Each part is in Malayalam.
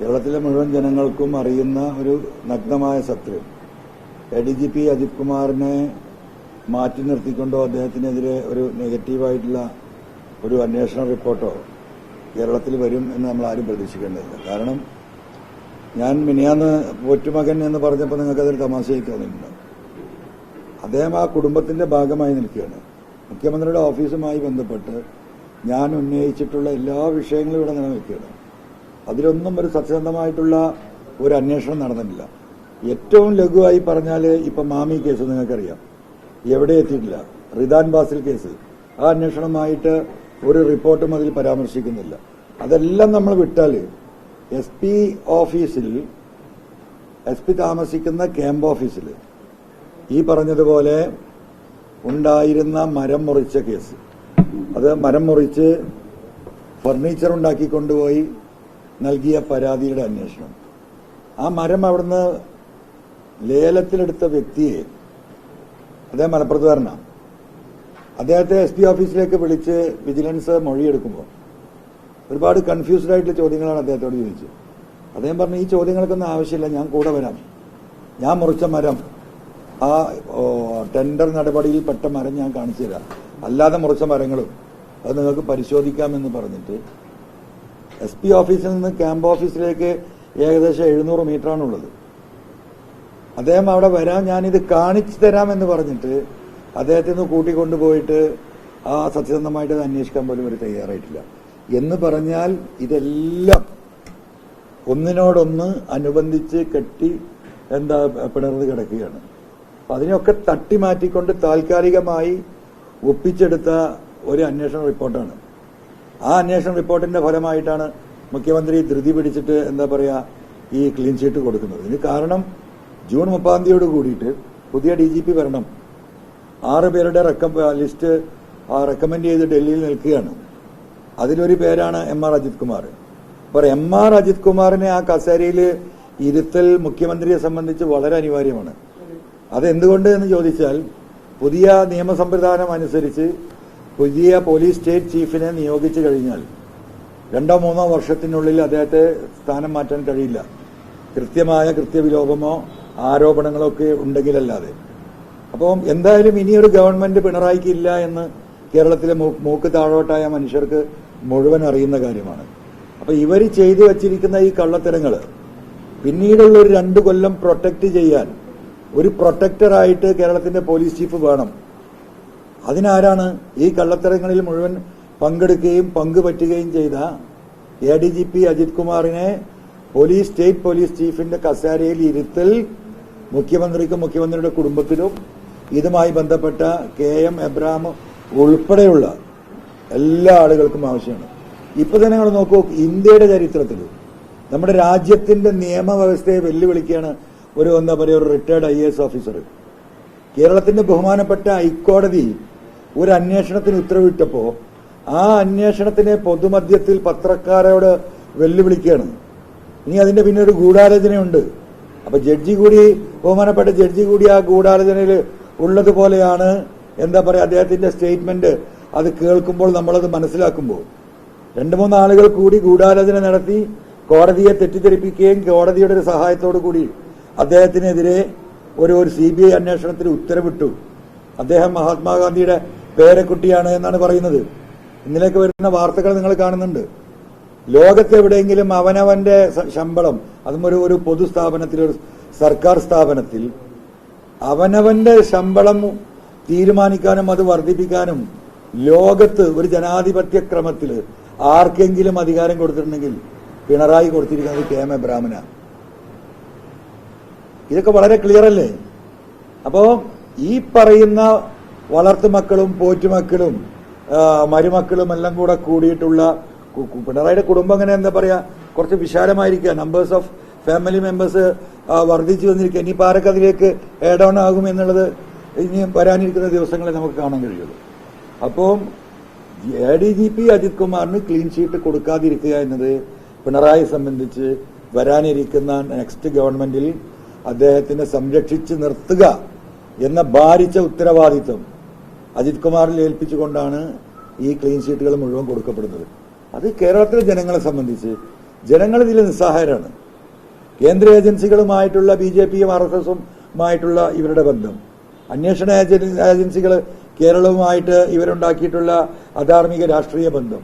കേരളത്തിലെ മുഴുവൻ ജനങ്ങൾക്കും അറിയുന്ന ഒരു നഗ്നമായ സത്യം. A D G P Ajit കുമാറിനെ മാറ്റി നിർത്തിക്കൊണ്ടോ അദ്ദേഹത്തിനെതിരെ ഒരു നെഗറ്റീവായിട്ടുള്ള ഒരു അന്വേഷണ റിപ്പോർട്ടോ കേരളത്തിൽ വരും എന്ന് നമ്മൾ ആരും പ്രതീക്ഷിക്കേണ്ടതില്ല. കാരണം ഞാൻ മിനിയാന്ന് പോറ്റുമകൻ എന്ന് പറഞ്ഞപ്പോൾ നിങ്ങൾക്കതൊരു തമാശയായി തോന്നിയിട്ടുണ്ടാവും അദ്ദേഹം ആ കുടുംബത്തിന്റെ ഭാഗമായി നിൽക്കുകയാണ്. മുഖ്യമന്ത്രിയുടെ ഓഫീസുമായി ബന്ധപ്പെട്ട് ഞാൻ ഉന്നയിച്ചിട്ടുള്ള എല്ലാ വിഷയങ്ങളും ഇവിടെ നിലനിൽക്കുകയാണ്. അതിലൊന്നും ഒരു സത്യസന്ധമായിട്ടുള്ള ഒരു അന്വേഷണം നടന്നിട്ടില്ല. ഏറ്റവും ലഘുവായി പറഞ്ഞാൽ ഇപ്പൊ മാമി കേസ് നിങ്ങൾക്കറിയാം. എവിടെ എത്തിയിട്ടില്ല? റിദാൻ ബാസിൽ കേസ്. ആ അന്വേഷണമായിട്ട് ഒരു റിപ്പോർട്ടും അതിൽ പരാമർശിക്കുന്നില്ല. അതെല്ലാം നമ്മൾ വിട്ടാൽ എസ് പി ഓഫീസിൽ എസ് പി താമസിക്കുന്ന ക്യാമ്പ് ഓഫീസിൽ ഈ പറഞ്ഞതുപോലെ ഉണ്ടായിരുന്ന മരം മുറിച്ച കേസ്. അത് മരം മുറിച്ച് ഫർണിച്ചർ ഉണ്ടാക്കി കൊണ്ടുപോയി നൽകിയ പരാതിയുടെ അന്വേഷണം. ആ മരം അവിടുന്ന് ലേലത്തിലെടുത്ത വ്യക്തിയെ അദ്ദേഹം മലപ്പുറത്തുകാരനാണ് അദ്ദേഹത്തെ എസ് പി ഓഫീസിലേക്ക് വിളിച്ച് വിജിലൻസ് മൊഴിയെടുക്കുമ്പോൾ ഒരുപാട് കൺഫ്യൂസ്ഡ് ആയിട്ടുള്ള ചോദ്യങ്ങളാണ് അദ്ദേഹത്തോട് ചോദിച്ചത്. അദ്ദേഹം പറഞ്ഞു ഈ ചോദ്യങ്ങൾക്കൊന്നും ആവശ്യമില്ല ഞാൻ കൂടെ വരാം. ഞാൻ മുറിച്ച മരം ആ ടെൻഡർ നടപടിയിൽ പെട്ട മരം ഞാൻ കാണിച്ചു തരാം. അല്ലാതെ മുറിച്ച മരങ്ങളും അത് നിങ്ങൾക്ക് പരിശോധിക്കാമെന്ന് പറഞ്ഞിട്ട് എസ് പി ഓഫീസിൽ നിന്ന് ക്യാമ്പ് ഓഫീസിലേക്ക് ഏകദേശം എഴുന്നൂറ് മീറ്ററാണുള്ളത്. അദ്ദേഹം അവിടെ വരാൻ ഞാനിത് കാണിച്ചു തരാമെന്ന് പറഞ്ഞിട്ട് അദ്ദേഹത്തിൽ നിന്ന് കൂട്ടിക്കൊണ്ടുപോയിട്ട് ആ സത്യസന്ധമായിട്ട് അന്വേഷിക്കാൻ പോലും ഒരു തയ്യാറായിട്ടില്ല. എന്ന് പറഞ്ഞാൽ ഇതെല്ലാം ഒന്നിനോടൊന്ന് അനുബന്ധിച്ച് കെട്ടി എന്താ പിണർന്ന് കിടക്കുകയാണ്. അപ്പൊ അതിനെയൊക്കെ തട്ടി മാറ്റിക്കൊണ്ട് താൽക്കാലികമായി ഒപ്പിച്ചെടുത്ത ഒരു അന്വേഷണ റിപ്പോർട്ടാണ്. ആ അന്വേഷണ റിപ്പോർട്ടിന്റെ ഫലമായിട്ടാണ് മുഖ്യമന്ത്രി ധൃതി പിടിച്ചിട്ട് എന്താ പറയാ ഈ ക്ലീൻ ചീറ്റ് കൊടുക്കുന്നത്. ഇതിന് കാരണം ജൂൺ മുപ്പാം തീയതിയോട് കൂടിയിട്ട് പുതിയ ഡി ജി പി വരണം. ആറ് പേരുടെ ലിസ്റ്റ് റെക്കമെൻഡ് ചെയ്ത് ഡൽഹിയിൽ നിൽക്കുകയാണ്. അതിലൊരു പേരാണ് എം ആർ അജിത് കുമാർ. അപ്പോൾ എം ആർ അജിത് കുമാറിനെ ആ കസേരയിൽ ഇരുത്തൽ മുഖ്യമന്ത്രിയെ സംബന്ധിച്ച് വളരെ അനിവാര്യമാണ്. അതെന്തുകൊണ്ട് എന്ന് ചോദിച്ചാൽ പുതിയ നിയമസംവിധാനം അനുസരിച്ച് പുതിയ പോലീസ് സ്റ്റേറ്റ് ചീഫിനെ നിയോഗിച്ചു കഴിഞ്ഞാൽ രണ്ടോ മൂന്നോ വർഷത്തിനുള്ളിൽ അദ്ദേഹത്തെ സ്ഥാനം മാറ്റാൻ കഴിയില്ല. കൃത്യമായ കൃത്യവിലോപമോ ആരോപണങ്ങളോ ഒക്കെ ഉണ്ടെങ്കിലല്ലാതെ. അപ്പോൾ എന്തായാലും ഇനിയൊരു ഗവൺമെന്റ് പിണറായിക്ക് ഇല്ല എന്ന് കേരളത്തിലെ മൂക്ക് താഴോട്ടായ മനുഷ്യർക്ക് മുഴുവൻ അറിയുന്ന കാര്യമാണ്. അപ്പൊ ഇവർ ചെയ്തു വച്ചിരിക്കുന്ന ഈ കള്ളത്തരങ്ങൾ പിന്നീടുള്ള ഒരു രണ്ടു കൊല്ലം പ്രൊട്ടക്ട് ചെയ്യാൻ ഒരു പ്രൊട്ടക്ടറായിട്ട് കേരളത്തിന്റെ പോലീസ് ചീഫ് വേണം. അതിനാരാണ് ഈ കള്ളത്തരങ്ങളിൽ മുഴുവൻ പങ്കെടുക്കുകയും പങ്കുപറ്റുകയും ചെയ്ത A D G P Ajit കുമാറിനെ പോലീസ് സ്റ്റേറ്റ് പോലീസ് ചീഫിന്റെ കസേരയിൽ ഇരുത്തൽ മുഖ്യമന്ത്രിക്കും മുഖ്യമന്ത്രിയുടെ കുടുംബത്തിനും ഇതുമായി ബന്ധപ്പെട്ട കെ എം എബ്രഹാം ഉൾപ്പെടെയുള്ള എല്ലാ ആളുകൾക്കും ആവശ്യമാണ്. ഇപ്പൊ തന്നെ നിങ്ങൾ നോക്കൂ ഇന്ത്യയുടെ ചരിത്രത്തിൽ നമ്മുടെ രാജ്യത്തിന്റെ നിയമവ്യവസ്ഥയെ വെല്ലുവിളിക്കുകയാണ് ഒരു എന്താ പറയുക ഒരു റിട്ടയർഡ് ഐ ഓഫീസർ കേരളത്തിന്റെ ബഹുമാനപ്പെട്ട ഹൈക്കോടതി ഒരു അന്വേഷണത്തിന് ഉത്തരവിട്ടപ്പോ ആ അന്വേഷണത്തിനെ പൊതുമധ്യത്തിൽ പത്രക്കാരോട് വെല്ലുവിളിക്കുകയാണ്. ഇനി അതിന്റെ പിന്നെ ഒരു ഗൂഢാലോചനയുണ്ട്. അപ്പൊ ജഡ്ജി കൂടി ബഹുമാനപ്പെട്ട ജഡ്ജി കൂടി ആ ഗൂഢാലോചനയിൽ ഉള്ളതുപോലെയാണ്. എന്താ പറയാ അദ്ദേഹത്തിന്റെ സ്റ്റേറ്റ്മെന്റ് അത് കേൾക്കുമ്പോൾ നമ്മളത് മനസ്സിലാക്കുമ്പോൾ രണ്ടു മൂന്ന് ആളുകൾ കൂടി ഗൂഢാലോചന നടത്തി കോടതിയെ തെറ്റിദ്ധരിപ്പിക്കുകയും കോടതിയുടെ ഒരു സഹായത്തോടു കൂടി അദ്ദേഹത്തിനെതിരെ ഒരു ഒരു സി ബി ഐ അന്വേഷണത്തിന് ഉത്തരവിട്ടു. അദ്ദേഹം മഹാത്മാഗാന്ധിയുടെ പേരക്കുട്ടിയാണ് എന്നാണ് പറയുന്നത്. ഇന്നലേക്ക് വരുന്ന വാർത്തകൾ നിങ്ങൾ കാണുന്നുണ്ട്. ലോകത്ത് എവിടെയെങ്കിലും അവനവന്റെ ശമ്പളം അതും ഒരു ഒരു പൊതുസ്ഥാപനത്തിൽ ഒരു സർക്കാർ സ്ഥാപനത്തിൽ അവനവന്റെ ശമ്പളം തീരുമാനിക്കാനും അത് വർദ്ധിപ്പിക്കാനും ലോകത്ത് ഒരു ജനാധിപത്യ ക്രമത്തിൽ ആർക്കെങ്കിലും അധികാരം കൊടുത്തിട്ടുണ്ടെങ്കിൽ പിണറായി കൊടുത്തിരിക്കുന്നത് കെ എം എബ്രാഹ്മന ഇതൊക്കെ വളരെ ക്ലിയർ അല്ലേ? അപ്പോ ഈ പറയുന്ന വളർത്തുമക്കളും പോറ്റുമക്കളും മരുമക്കളും എല്ലാം കൂടെ കൂടിയിട്ടുള്ള പിണറായിയുടെ കുടുംബം അങ്ങനെ എന്താ പറയാ കുറച്ച് വിശാലമായിരിക്കുക. നമ്പേഴ്സ് ഓഫ് ഫാമിലി മെമ്പേഴ്സ് വർദ്ധിച്ചു വന്നിരിക്കുക. ഇനി ആരൊക്കെ അതിലേക്ക് ഏഡ് ഓൺ ആകും എന്നുള്ളത് ഇനിയും വരാനിരിക്കുന്ന ദിവസങ്ങളെ നമുക്ക് കാണാൻ കഴിയുള്ളൂ. അപ്പോൾ A D G P Ajit കുമാറിന് ക്ലീൻ ഷീറ്റ് കൊടുക്കാതിരിക്കുക എന്നത് പിണറായി സംബന്ധിച്ച് വരാനിരിക്കുന്ന നെക്സ്റ്റ് ഗവൺമെന്റിൽ അദ്ദേഹത്തിനെ സംരക്ഷിച്ചു നിർത്തുക എന്ന ഭാരിച്ച ഉത്തരവാദിത്വം അജിത് കുമാറിൽ ഏൽപ്പിച്ചുകൊണ്ടാണ് ഈ ക്ലീൻ ഷീറ്റുകൾ മുഴുവൻ കൊടുക്കപ്പെടുന്നത്. അത് കേരളത്തിലെ ജനങ്ങളെ സംബന്ധിച്ച് ജനങ്ങൾ ഇതിൽ നിസ്സഹായരാണ്. കേന്ദ്ര ഏജൻസികളുമായിട്ടുള്ള ബി ജെ പിയും ആർ എസ് എസുമായിട്ടുള്ള ഇവരുടെ ബന്ധം. അന്വേഷണ ഏജൻ- ഏജൻസികൾ കേരളവുമായിട്ട് ഇവരുണ്ടാക്കിയിട്ടുള്ള അധാർമിക രാഷ്ട്രീയ ബന്ധം.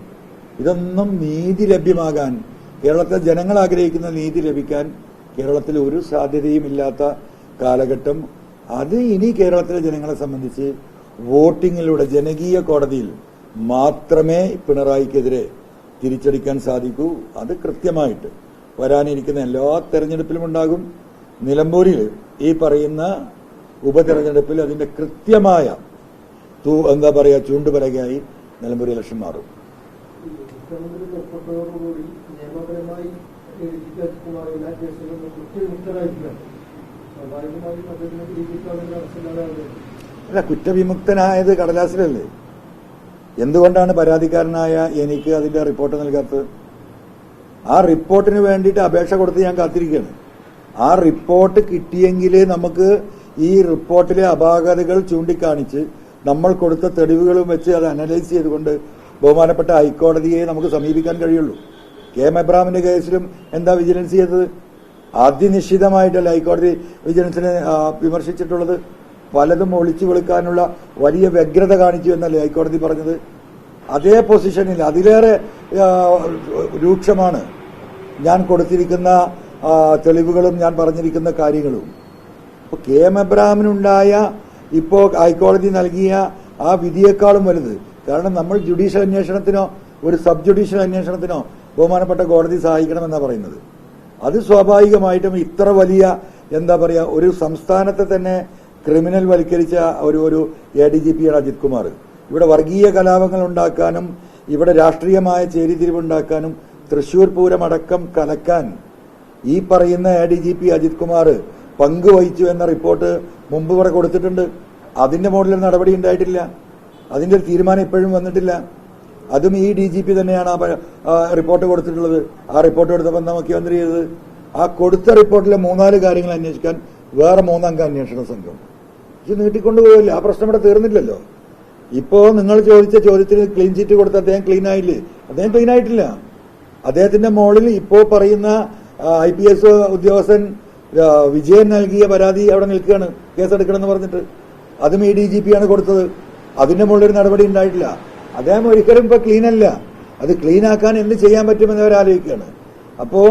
ഇതൊന്നും നീതി ലഭ്യമാകാൻ കേരളത്തിലെ ജനങ്ങൾ ആഗ്രഹിക്കുന്ന നീതി ലഭിക്കാൻ കേരളത്തിൽ ഒരു സാധ്യതയും ഇല്ലാത്ത കാലഘട്ടം. അത് ഇനി കേരളത്തിലെ ജനങ്ങളെ സംബന്ധിച്ച് വോട്ടിങ്ങിലൂടെ ജനകീയ കോടതിയിൽ മാത്രമേ പിണറായിക്കെതിരെ തിരിച്ചടിക്കാൻ സാധിക്കൂ. അത് കൃത്യമായിട്ട് വരാനിരിക്കുന്ന എല്ലാ തെരഞ്ഞെടുപ്പിലും ഉണ്ടാകും. നിലമ്പൂരിൽ ഈ പറയുന്ന ഉപതെരഞ്ഞെടുപ്പിൽ അതിന്റെ കൃത്യമായ എന്താ പറയാ ചൂണ്ടുപലകയായി നിലമ്പൂർ ഇലക്ഷൻ മാറും. അല്ല കുറ്റവിമുക്തനായത് കടലാസിലല്ലേ? എന്തുകൊണ്ടാണ് പരാതിക്കാരനായ എനിക്ക് അതിന്റെ റിപ്പോർട്ട് നൽകാത്തത്? ആ റിപ്പോർട്ടിന് വേണ്ടിയിട്ട് അപേക്ഷ കൊടുത്ത് ഞാൻ കാത്തിരിക്കുകയാണ്. ആ റിപ്പോർട്ട് കിട്ടിയെങ്കിലേ നമുക്ക് ഈ റിപ്പോർട്ടിലെ അപാകതകൾ ചൂണ്ടിക്കാണിച്ച് നമ്മൾ കൊടുത്ത തെളിവുകളും വെച്ച് അത് അനലൈസ് ചെയ്തുകൊണ്ട് ബഹുമാനപ്പെട്ട ഹൈക്കോടതിയെ നമുക്ക് സമീപിക്കാൻ കഴിയുള്ളൂ. കെ എം എബ്രാമിന്റെ കേസിലും എന്താ വിജിലൻസ് ചെയ്തത്? അതിനിശ്ചിതമായിട്ടല്ല ഹൈക്കോടതി വിജിലൻസിനെ വിമർശിച്ചിട്ടുള്ളത്? പലതും ഒളിച്ചു വെളുക്കാനുള്ള വലിയ വ്യഗ്രത കാണിച്ചു എന്നല്ലേ ഹൈക്കോടതി പറഞ്ഞത്? അതേ പൊസിഷനിൽ അതിലേറെ രൂക്ഷമാണ് ഞാൻ കൊടുത്തിരിക്കുന്ന തെളിവുകളും ഞാൻ പറഞ്ഞിരിക്കുന്ന കാര്യങ്ങളും. ഇപ്പോൾ കെ എം എബ്രാഹിമിനുണ്ടായ ഇപ്പോൾ ഹൈക്കോടതി നൽകിയ ആ വിധിയേക്കാളും വലുത്. കാരണം നമ്മൾ ജുഡീഷ്യൽ അന്വേഷണത്തിനോ ഒരു സബ് ജുഡീഷ്യൽ അന്വേഷണത്തിനോ ബഹുമാനപ്പെട്ട കോടതി സഹായിക്കണമെന്നാണ് പറയുന്നത്. അത് സ്വാഭാവികമായിട്ടും ഇത്ര വലിയ എന്താ പറയുക ഒരു സംസ്ഥാനത്തെ തന്നെ ക്രിമിനൽ വൽക്കരിച്ച ഒരു ഒരു എ ഡി ജി പിയാണ് അജിത് കുമാർ. ഇവിടെ വർഗീയ കലാപങ്ങൾ ഉണ്ടാക്കാനും ഇവിടെ രാഷ്ട്രീയമായ ചേരിതിരിവുണ്ടാക്കാനും തൃശൂർ പൂരമടക്കം കലക്കാൻ ഈ പറയുന്ന A D G P Ajit Kumar പങ്കുവഹിച്ചു എന്ന റിപ്പോർട്ട് മുമ്പ് ഇവിടെ കൊടുത്തിട്ടുണ്ട്. അതിന്റെ മോഡലിൽ നടപടി ഉണ്ടായിട്ടില്ല. അതിന്റെ തീരുമാനം ഇപ്പോഴും വന്നിട്ടില്ല. അതും ഈ ഡി ജി പി തന്നെയാണ് ആ റിപ്പോർട്ട് കൊടുത്തിട്ടുള്ളത്. ആ റിപ്പോർട്ട് കൊടുത്തപ്പോൾ എന്താ മുഖ്യമന്ത്രി ചെയ്തത്? ആ കൊടുത്ത റിപ്പോർട്ടിലെ മൂന്നാൽ കാര്യങ്ങൾ അന്വേഷിക്കാൻ വേറെ മൂന്നംഗ അന്വേഷണ സംഘം ഇത് നീട്ടിക്കൊണ്ടു പോകില്ല ആ പ്രശ്നം ഇവിടെ തീർന്നില്ലല്ലോ. ഇപ്പോ നിങ്ങൾ ചോദിച്ച ചോദ്യത്തിന് ക്ലീൻ ചീറ്റ് കൊടുത്ത അദ്ദേഹം ക്ലീൻ ആയില്ലേ? അദ്ദേഹം ക്ലീൻ ആയിട്ടില്ല. അദ്ദേഹത്തിന്റെ മോളിൽ ഇപ്പോ പറയുന്ന ഐ പി എസ് ഉദ്യോഗസ്ഥൻ വിജയൻ നൽകിയ പരാതി അവിടെ നിൽക്കുകയാണ്. കേസെടുക്കണമെന്ന് പറഞ്ഞിട്ട്. അതും ഈ ഡി ജി പി ആണ് കൊടുത്തത്. അതിന്റെ മുകളിൽ ഒരു നടപടി ഉണ്ടായിട്ടില്ല. അദ്ദേഹം ഒരിക്കലും ഇപ്പൊ ക്ലീൻ അല്ല. അത് ക്ലീൻ ആക്കാൻ എന്ത് ചെയ്യാൻ പറ്റുമെന്ന് അവർ ആലോചിക്കുകയാണ്. അപ്പോ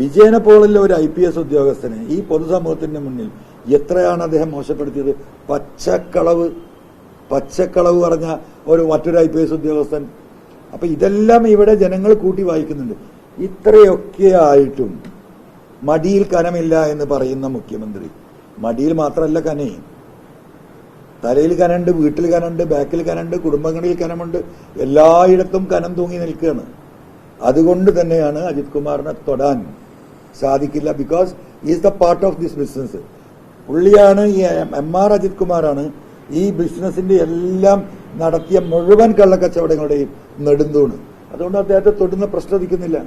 വിജയനെ പോലുള്ള ഒരു ഐ പി എസ് ഉദ്യോഗസ്ഥനെ ഈ പൊതുസമൂഹത്തിന്റെ മുന്നിൽ എത്രയാണ് അദ്ദേഹം മോശപ്പെടുത്തിയത്? പച്ചക്കളവ് പച്ചക്കളവ് പറഞ്ഞ ഒരു മറ്റൊരു ഐ പി എസ് ഉദ്യോഗസ്ഥൻ. അപ്പൊ ഇതെല്ലാം ഇവിടെ ജനങ്ങൾ കൂട്ടി വായിക്കുന്നുണ്ട്. ഇത്രയൊക്കെ ആയിട്ടും മടിയിൽ കനമില്ല എന്ന് പറയുന്ന മുഖ്യമന്ത്രി. മടിയിൽ മാത്രമല്ല കനേ. തലയിൽ കനുണ്ട് വീട്ടിൽ കനുണ്ട് ബാക്കിൽ കനുണ്ട് കുടുംബങ്ങളിൽ കനമുണ്ട്. എല്ലായിടത്തും കനം തൂങ്ങി നിൽക്കുകയാണ്. അതുകൊണ്ട് തന്നെയാണ് അജിത് കുമാറിനെ തൊടാൻ സാധിക്കില്ല. Because is the part of this business പുള്ളിയാണ് ഈ എം ആർ അജിത് കുമാറാണ് ഈ ബിസിനസിന്റെ എല്ലാം നടത്തിയ മുഴുവൻ കള്ളക്കച്ചവടങ്ങളുടെയും നെടുന്തൂണ്. അതുകൊണ്ട് അദ്ദേഹത്തെ തൊടുന്ന പ്രശ്നം ഉദിക്കുന്നില്ല